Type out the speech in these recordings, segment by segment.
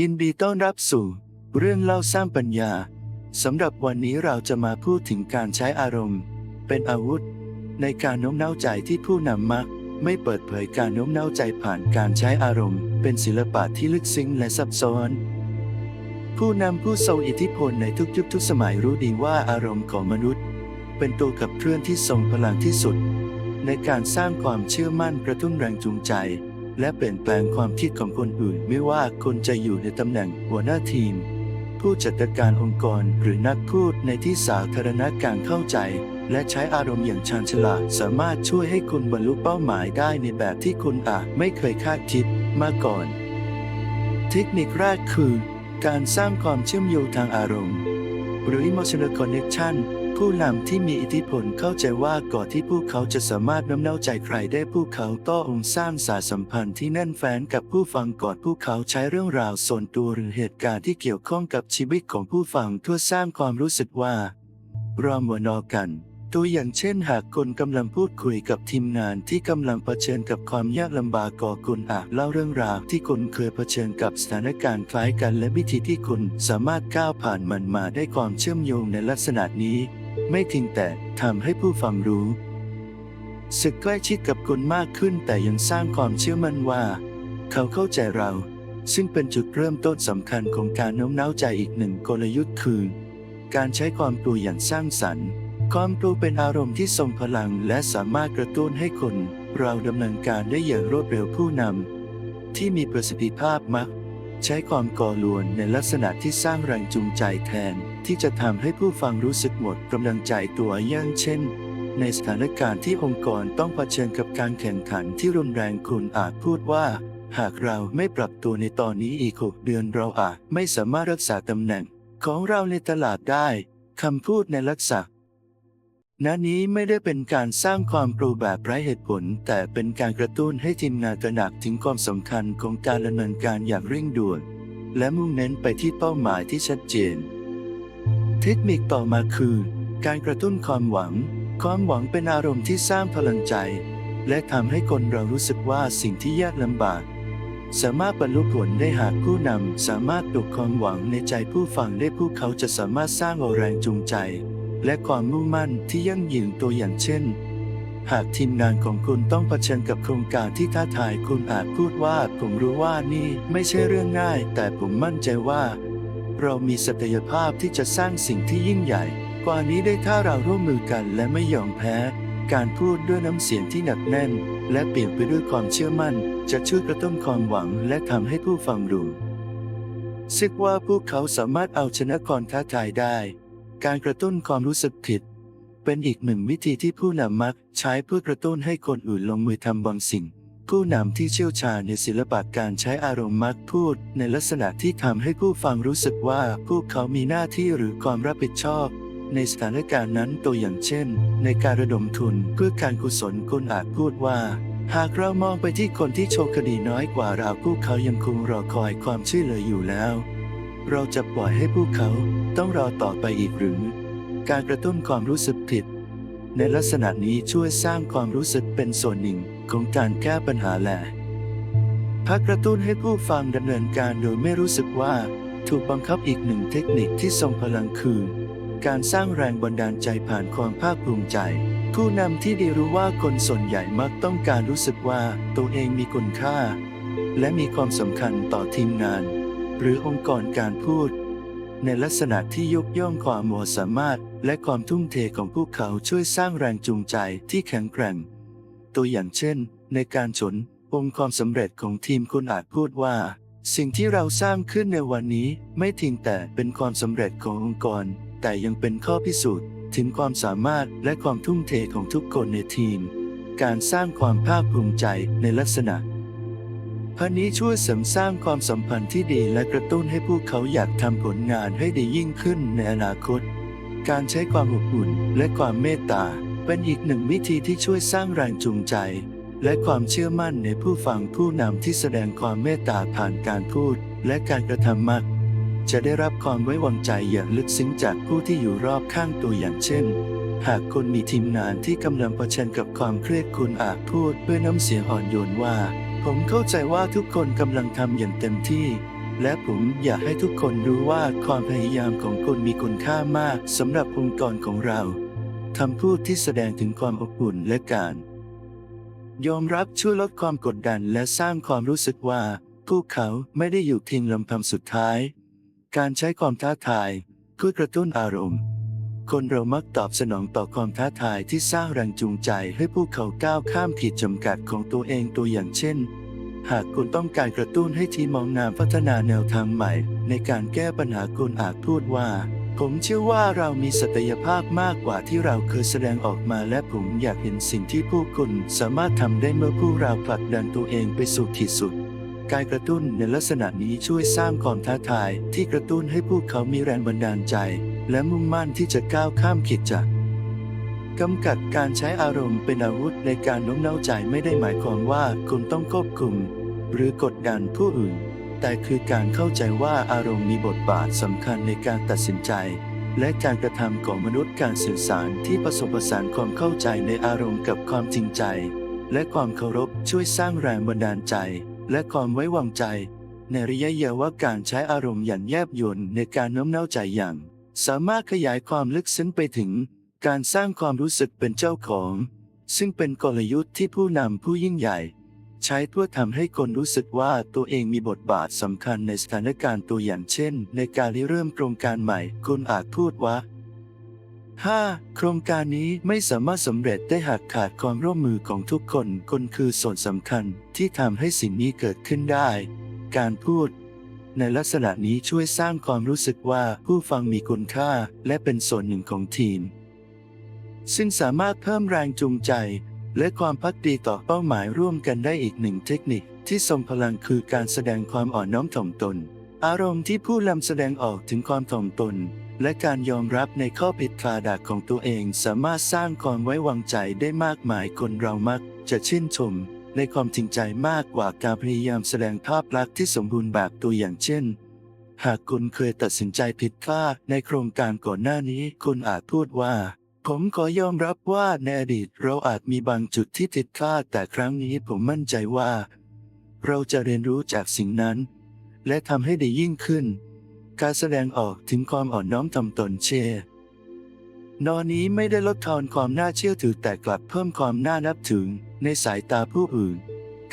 ยินดีต้อนรับสู่ เรื่องเล่าสร้างปัญญาสำหรับวันนี้เราจะมาพูดถึงการใช้อารมณ์ เป็นอาวุธ ในการโน้มน้าวใจที่ผู้นำมัก ไม่เปิดเผยการโน้มน้าวใจผ่านการใช้อารมณ์ เป็นศิลปะที่ลึกซึ้งและซับซ้อน ผู้นำผู้ทรงอิทธิพลในทุกยุคทุกสมัยรู้ดีว่าอารมณ์ของมนุษย์ เป็นตัวขับเคลื่อนที่ทรงพลังที่สุด ในการสร้างความเชื่อมั่นกระตุ้นแรงจูงใจ และเปลี่ยนแปลงความคิดของคนอื่น ไม่ว่าคนจะอยู่ในตำแหน่งหัวหน้าทีม ผู้จัดการองค์กรหรือนักพูดในที่สาธารณะการเข้าใจ และใช้อารมณ์อย่างชาญฉลาดสามารถช่วยให้คุณบรรลุเป้าหมายได้ในแบบที่คุณอาจไม่เคยคาดคิดมาก่อน เทคนิคแรกคือ การสร้างความเชื่อมโยงทางอารมณ์ หรือ emotional connection ผู้นำที่มีอิทธิพลเข้าใจว่าก่อนที่พวกเขาจะสามารถน้ำเน้าใจใครได้พวกเขาต้องสร้างสายสัมพันธ์ที่แน่นแฟ้นกับผู้ฟังก่อนพวกเขาใช้เรื่องราวส่วนตัวหรือเหตุการณ์ที่เกี่ยวข้องกับชีวิตของผู้ฟังเพื่อสร้างความรู้สึกว่าเราเหมือนนอกันตัวอย่างเช่นหากคนกำลังพูดคุยกับทีมงานที่กำลังเผชิญกับความยากลำบากก่อคุณอาจเล่าเรื่องราวที่คุณเคยเผชิญกับสถานการณ์คล้ายกันและวิธีที่คุณสามารถก้าวผ่านมันมาได้ความเชื่อมโยงในลักษณะนี้ ไม่เพียงแต่ทำให้ผู้ฟังรู้สึกใกล้ชิดกับคุณมากขึ้นแต่ยังสร้างความเชื่อมั่นว่า เขาเข้าใจเรา ซึ่งเป็นจุดเริ่มต้นสำคัญของการโน้มน้าวใจอีกหนึ่งกลยุทธ์คือ การใช้ความกลัวอย่างสร้างสรรค์ความกลัวเป็นอารมณ์ที่ทรงพลังและสามารถกระตุ้นให้คน เราดำเนินการได้อย่างรวดเร็วผู้นำที่มีประสิทธิภาพมัก ใช้ความก่อลวนในลักษณะที่สร้างแรงจูงใจแทน ที่จะทำให้ผู้ฟังรู้สึกหมดกำลังใจตัวอย่างเช่น ในสถานการณ์ที่องค์กรต้องเผชิญกับการแข่งขันที่รุนแรงคุณอาจพูดว่า หากเราไม่ปรับตัวในตอนนี้อีกหกเดือนเราอาจไม่สามารถรักษาตำแหน่ง ของเราในตลาดได้คำพูดในลักษณะ นั้นนี้ไม่ได้เป็นการสร้างความกลัวแบบไร้เหตุผล แต่เป็นการกระตุ้นให้ทีมงานตระหนักถึงความสำคัญของการดำเนินการอย่างเร่งด่วน และมุ่งเน้นไปที่เป้าหมายที่ชัดเจน เทคนิคต่อมาคือ การกระตุ้นความหวัง ความหวังเป็นอารมณ์ที่สร้างพลังใจ และทำให้คนเรารู้สึกว่าสิ่งที่ยากลำบาก สามารถบรรลุผลได้หากผู้นำสามารถปลุกความหวังในใจผู้ฟังได้ผู้เขาจะสามารถสร้างแรงจูงใจ และความมุ่งมั่นที่ยั่งยืนตัวอย่างเช่น หากทีมงานของคุณต้องเผชิญกับโครงการที่ท้าทายคุณอาจพูดว่า ผมรู้ว่านี่ไม่ใช่เรื่องง่าย แต่ผมมั่นใจว่า เรามีศักยภาพที่จะสร้างสิ่งที่ยิ่งใหญ่ กว่านี้ได้ถ้าเราร่วมมือกันและไม่ยอมแพ้ การพูดด้วยน้ำเสียงที่หนักแน่น และเปลี่ยนไปด้วยความเชื่อมั่น จะช่วยกระตุ้นความหวัง และทำให้ผู้ฟังรู้สึกว่าพวกเขาสามารถเอาชนะความท้าทายได้ การกระตุ้นความรู้สึกผิด เป็นอีกหนึ่งวิธีที่ผู้นำมักใช้เพื่อกระตุ้นให้คนอื่นลงมือทำบางสิ่ง ผู้นำที่เชี่ยวชาญในศิลปะการใช้อารมณ์มักพูด ในลักษณะที่ทำให้ผู้ฟังรู้สึกว่าพวกเขามีหน้าที่หรือความรับผิดชอบในสถานการณ์นั้นตัวอย่างเช่น ในการระดมทุนเพื่อการกุศลคุณอาจพูดว่า หากเรามองไปที่คนที่โชคดีน้อยกว่าเราพวกเขายังคงรอคอยความช่วยเหลืออยู่แล้ว เราจะปล่อยให้พวกเขาต้องรอต่อไปอีกหรือ การกระตุ้นความรู้สึกผิด ในลักษณะนี้ช่วยสร้างความรู้สึกเป็นส่วนหนึ่งของการแก้ปัญหาแหละพักกระตุ้นให้ผู้ฟังดำเนินการโดยไม่รู้สึกว่า ถูกบังคับอีกหนึ่งเทคนิคที่ทรงพลังคือ การสร้างแรงบันดาลใจผ่านความภาคภูมิใจ ผู้นำที่ดีรู้ว่าคนส่วนใหญ่มักต้องการรู้สึกว่าตัวเองมีคุณค่า และมีความสำคัญต่อทีมงาน หรือองค์กรการพูด ในลักษณะที่ยกย่องความมสามารถ และความทุ่มเทของพวกเขาช่วยสร้างแรงจูงใจที่แข็งแกร่ง ตัวอย่างเช่น ในการชนองค์ความสำเร็จของทีมคุณอาจพูดว่า สิ่งที่เราสร้างขึ้นในวันนี้ไม่เพียงแต่เป็นความสำเร็จขององค์กร แต่ยังเป็นข้อพิสูจน์ถึงความสามารถและความทุ่มเทของทุกคนในทีม การสร้างความภาคภูมิใจในลักษณะ พันนี้ช่วยเสริมสร้างความสัมพันธ์ที่ดีและกระตุ้นให้พวกเขาอยากทำผลงานให้ดียิ่งขึ้นในอนาคต การใช้ความอบอุ่นและความเมตตา เป็นอีกหนึ่งวิธีที่ช่วยสร้างแรงจูงใจ และความเชื่อมั่นในผู้ฟังผู้นำที่แสดงความเมตตาผ่านการพูด และการกระทำมักจะได้รับความไว้วางใจอย่างลึกซึ้งจากผู้ที่อยู่รอบข้างตัวอย่างเช่น หากคุณมีทีมงานที่กำลังเผชิญกับความเครียดคุณอาจพูดด้วยน้ำเสียงอ่อนโยนว่า ผมเข้าใจว่าทุกคนกำลังทำอย่างเต็มที่ และผมอยากให้ทุกคนรู้ว่าความพยายามของคุณมีคุณค่ามากสำหรับองค์กรของเราคำพูดที่แสดงถึงความอบอุ่นและการ ยอมรับช่วยลดความกดดันและสร้างความรู้สึกว่า พวกเขาไม่ได้อยู่เพียงลำพังสุดท้าย การใช้ความท้าทายเพื่อกระตุ้นอารมณ์ คนเรามักตอบสนองต่อความท้าทายที่สร้างแรงจูงใจให้พวกเขาก้าวข้ามขีดจำกัดของตัวเองตัวอย่างเช่น หากคุณต้องการกระตุ้นให้ทีมมองนามพัฒนาแนวทางใหม่ ในการแก้ปัญหาคุณอาจพูดว่า ผมเชื่อว่าเรามีศักยภาพมากกว่าที่เราเคยแสดงออกมาและผมอยากเห็นสิ่งที่ผู้คุณสามารถทำได้เมื่อพวกเราผลักดันตัวเองไปสู่ขีดสุดการกระตุ้นในลักษณะนี้ช่วยสร้างความท้าทายที่กระตุ้นให้พวกเขามีแรงบันดาลใจ และมุ่งมั่นที่จะก้าวข้ามขีดจำกำกัดการใช้อารมณ์เป็นอาวุธในการโน้มน้าวใจไม่ได้หมายความว่าคุณต้องควบคุม หรือกดดันผู้อื่น แต่คือการเข้าใจว่าอารมณ์มีบทบาทสำคัญในการตัดสินใจ และการกระทำของมนุษย์การสื่อสารที่ผสมผสานความเข้าใจในอารมณ์กับความจริงใจ และความเคารพช่วยสร้างแรงบันดาลใจ และความไว้วางใจ ในระยะยาวว่าการใช้อารมณ์อย่างแยบยลในการโน้มน้าวใจอย่าง สามารถขยายความลึกซึ้งไปถึงการสร้างความรู้สึกเป็นเจ้าของ ซึ่งเป็นกลยุทธ์ที่ผู้นำผู้ยิ่งใหญ่ ใช้เพื่อทำให้คนรู้สึกว่าตัวเองมีบทบาทสำคัญในสถานการณ์ตัวอย่างเช่น ในการริเริ่มโครงการใหม่ คุณอาจพูดว่า 5. โครงการนี้ไม่สามารถสำเร็จได้หากขาดความร่วมมือของทุกคน คนคือส่วนสำคัญที่ทำให้สิ่งนี้เกิดขึ้นได้ การพูด ในลักษณะนี้ช่วยสร้างความรู้สึกว่าผู้ฟังมีคุณค่าและเป็นส่วนหนึ่งของทีม ซึ่งสามารถเพิ่มแรงจูงใจ และความพักดีต่อเป้าหมายร่วมกันได้อีกหนึ่งเทคนิคที่ทรงพลังคือการแสดงความอ่อนน้อมถ่อมตน อารมณ์ที่ผู้นำแสดงออกถึงความถ่อมตน และการยอมรับในข้อผิดพลาดของตัวเอง สามารถสร้างความไว้วางใจได้มากมายคนเรามักจะชื่นชม ในความจริงใจมากกว่าการพยายามแสดงภาพลักษณ์ที่สมบูรณ์แบบตัวอย่างเช่น หากคุณเคยตัดสินใจผิดพลาดในโครงการก่อนหน้านี้ คุณอาจพูดว่า ผมขอยอมรับว่าในอดีตเราอาจมีบางจุดที่ผิดพลาดแต่ครั้งนี้ผมมั่นใจว่า เราจะเรียนรู้จากสิ่งนั้น และทำให้ดียิ่งขึ้น การแสดงออกถึงความอ่อนน้อมถ่อมตนเช่ นอนี้ไม่ได้ลดทอนความน่าเชื่อถือแต่กลับเพิ่มความน่านับถือในสายตาผู้อื่น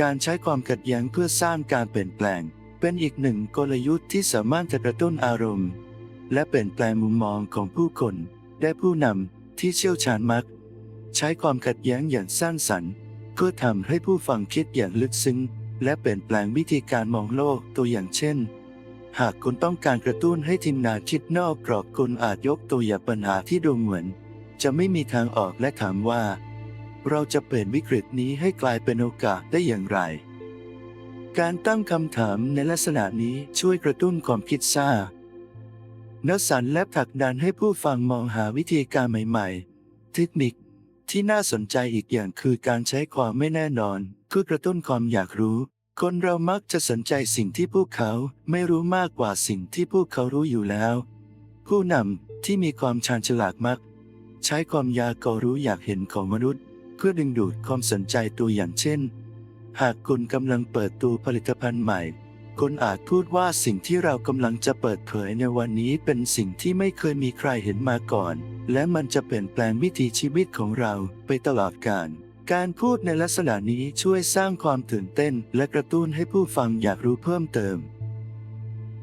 การใช้ความขัดแย้งเพื่อสร้างการเปลี่ยนแปลง เป็นอีกหนึ่งกลยุทธ์ที่สามารถจะกระตุ้นอารมณ์ และเปลี่ยนแปลงมุมมองของผู้คน ได้ผู้นำที่เชี่ยวชาญมัก ใช้ความขัดแย้งอย่างสร้างสรรค์ เพื่อทำให้ผู้ฟังคิดอย่างลึกซึ้งและเปลี่ยนแปลงวิธีการมองโลกตัวอย่างเช่น หากคุณต้องการกระตุ้นให้ทีมงานคิดนอกกรอบคุณอาจยกตัวอย่างปัญหาที่ดูเหมือน จะไม่มีทางออกและถามว่า เราจะเปลี่ยนวิกฤตนี้ให้กลายเป็นโอกาสได้อย่างไร การตั้งคำถามในลักษณะนี้ช่วยกระตุ้นความคิดสร้างนสันและผลักดันให้ผู้ฟังมองหาวิธีการใหม่ๆ เทคนิคที่น่าสนใจอีกอย่างคือการใช้ความไม่แน่นอนเพื่อกระตุ้นความอยากรู้ คนเรามักจะสนใจสิ่งที่พวกเขาไม่รู้มากกว่าสิ่งที่พวกเขารู้อยู่แล้ว ผู้นำที่มีความชาญฉลาดมัก ใช้ความยากก็รู้อยากเห็นของมนุษย์ เพื่อดึงดูดความสนใจตัวอย่างเช่น หากคุณกำลังเปิดตัวผลิตภัณฑ์ใหม่ คุณอาจพูดว่าสิ่งที่เรากำลังจะเปิดเผยในวันนี้เป็นสิ่งที่ไม่เคยมีใครเห็นมาก่อน และมันจะเปลี่ยนแปลงวิถีชีวิตของเราไปตลอดกาล การพูดในลักษณะนี้ช่วยสร้างความตื่นเต้น และกระตุ้นให้ผู้ฟังอยากรู้เพิ่มเติม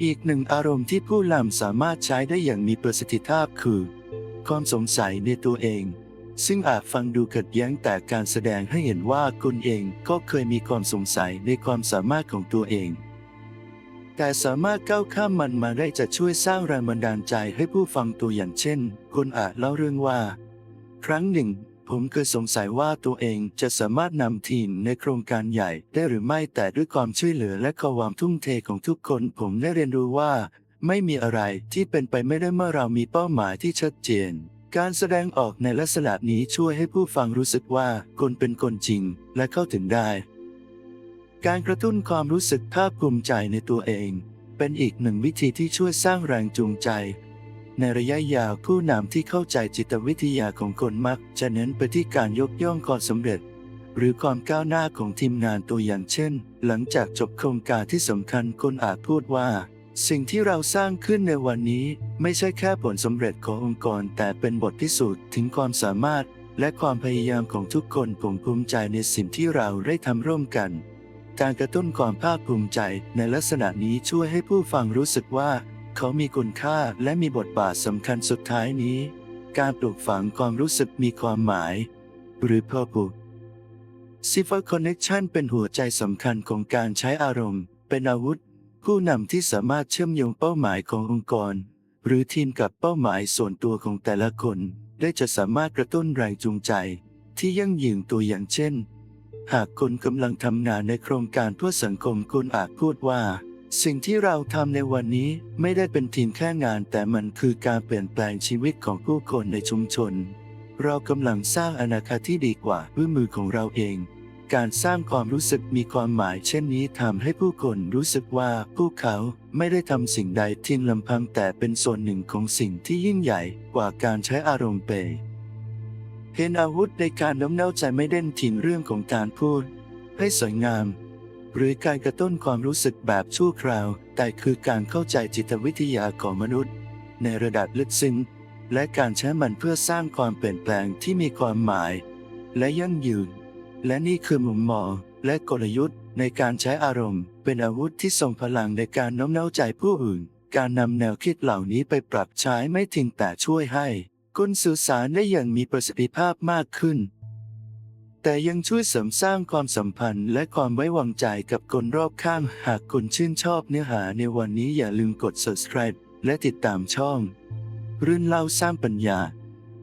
อีกหนึ่งอารมณ์ที่ผู้นำสามารถใช้ได้อย่างมีประสิทธิภาพคือ ความสงสัยในตัวเอง ซึ่งอาจฟังดูขัดแย้งแต่การแสดงให้เห็นว่าคุณเองก็เคยมีความสงสัยในความสามารถของตัวเอง แต่สามารถก้าวข้ามมันมาได้จะช่วยสร้างแรงบันดาลใจให้ผู้ฟังตัวอย่างเช่นคุณอาจเล่าเรื่องว่า ครั้งหนึ่ง ผมเคยสงสัยว่าตัวเองจะสามารถนำทีมในโครงการใหญ่ได้หรือไม่แต่ด้วยความช่วยเหลือและความทุ่มเทของทุกคน ผมได้เรียนรู้ว่า ไม่มีอะไรที่เป็นไปไม่ได้เมื่อเรามีเป้าหมายที่ชัดเจน การแสดงออกในลักษณะนี้ช่วยให้ผู้ฟังรู้สึกว่าคนเป็นคนจริงและเข้าถึงได้ การกระตุ้นความรู้สึกภาคภูมิใจในตัวเอง เป็นอีกหนึ่งวิธีที่ช่วยสร้างแรงจูงใจ ในระยะยาวผู้นำที่เข้าใจจิตวิทยาของคนมัก จะเน้นไปที่การยกย่องความสำเร็จ หรือความก้าวหน้าของทีมงานตัวอย่างเช่น หลังจากจบโครงการที่สำคัญคนอาจพูดว่า สิ่งที่เราสร้างขึ้นในวันนี้ไม่ใช่แค่ผลสำเร็จขององค์กร แต่เป็นบทพิสูจน์ถึงความสามารถ และความพยายามของทุกคนผมภูมิใจในสิ่งที่เราได้ทำร่วมกันการกระตุ้นความภาคภูมิใจในลักษณะนี้ช่วยให้ผู้ฟังรู้สึกว่า เขามีคุณค่าและมีบทบาทสำคัญสุดท้ายนี้ การปลูกฝังความรู้สึกมีความหมาย หรือ purpose Cipher Connection เป็นหัวใจสำคัญของการใช้อารมณ์ เป็นอาวุธ ผู้นำที่สามารถเชื่อมโยงเป้าหมายขององค์กร หรือทีมกับเป้าหมายส่วนตัวของแต่ละคน ได้จะสามารถกระตุ้นแรงจูงใจ ที่ยั่งยืนตัวอย่างเช่น หากคุณกำลังทำงานในโครงการเพื่อสังคมคุณอาจพูดว่า สิ่งที่เราทำในวันนี้ไม่ได้เป็นทีมแค่งาน แต่มันคือการเปลี่ยนแปลงชีวิตของผู้คนในชุมชน เรากำลังสร้างอนาคตที่ดีกว่าด้วยมือของเราเอง การสร้างความรู้สึกมีความหมาย เช่นนี้ทำให้ผู้คนรู้สึกว่าพวกเขาไม่ได้ทำสิ่งใดเพียงลำพังแต่เป็นส่วนหนึ่งของสิ่งที่ยิ่งใหญ่กว่าการใช้อารมณ์เปยเห็นอาวุธในการโน้มน้าวใจไม่เด่นถิ่นเรื่องของการพูด ให้สวยงาม หรือการกระตุ้นความรู้สึกแบบชั่วคราว แต่คือการเข้าใจจิตวิทยาของมนุษย์ ในระดับลึกซึ้ง และการใช้มันเพื่อสร้างความเปลี่ยนแปลงที่มีความหมาย และยั่งยืน และนี่คือมุมมองและกลยุทธ์ในการใช้อารมณ์ เป็นอาวุธที่ทรงพลังในการโน้มน้าวใจผู้อื่น การนำแนวคิดเหล่านี้ไปปรับใช้ไม่ทิ้งแต่ช่วยให้คุณสื่อสารได้อย่างมีประสิทธิภาพมากขึ้น แต่ยังช่วยเสริมสร้างความสัมพันธ์และความไว้วางใจกับคนรอบข้าง หากคุณชื่นชอบเนื้อหาในวันนี้อย่าลืมกด subscribe และติดตามช่อง รื่องเล่าสร้างปัญญา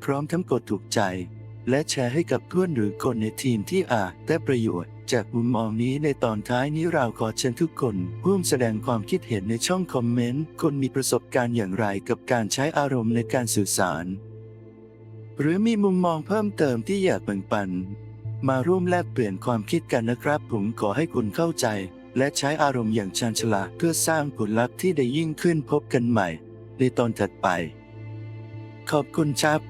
พร้อมทั้งกดถูกใจ และแชร์ให้กับเพื่อนหรือคนในทีมที่อาจได้ประโยชน์ จากมุมมองนี้ในตอนท้ายนี้เราขอเชิญทุกคนร่วมแสดงความคิดเห็นในช่องคอมเมนต์คนมีประสบการณ์อย่างไรกับการใช้อารมณ์ในการสื่อสาร หรือมีมุมมองเพิ่มเติมที่อยากแบ่งปัน มาร่วมแลกเปลี่ยนความคิดกันนะครับ ผมขอให้คุณเข้าใจ และใช้อารมณ์อย่างชาญฉลาดเพื่อสร้างผลลัพธ์ที่ได้ยิ่งขึ้นพบกันใหม่ ในตอนถัดไป ขอบคุณครับ